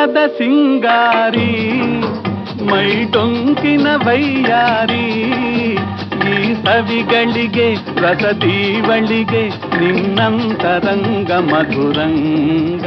ಬಿಂಕದ ಸಿಂಗಾರಿ ಮೈ ಟೊಂಕಿನ ವೈಯಾರಿ ಈ ಸವಿಗಳಿಗೆ ರಸದೀವಳಿಗೆ ನಿನ್ನಂತರಂಗ ಮಧುರಂಗ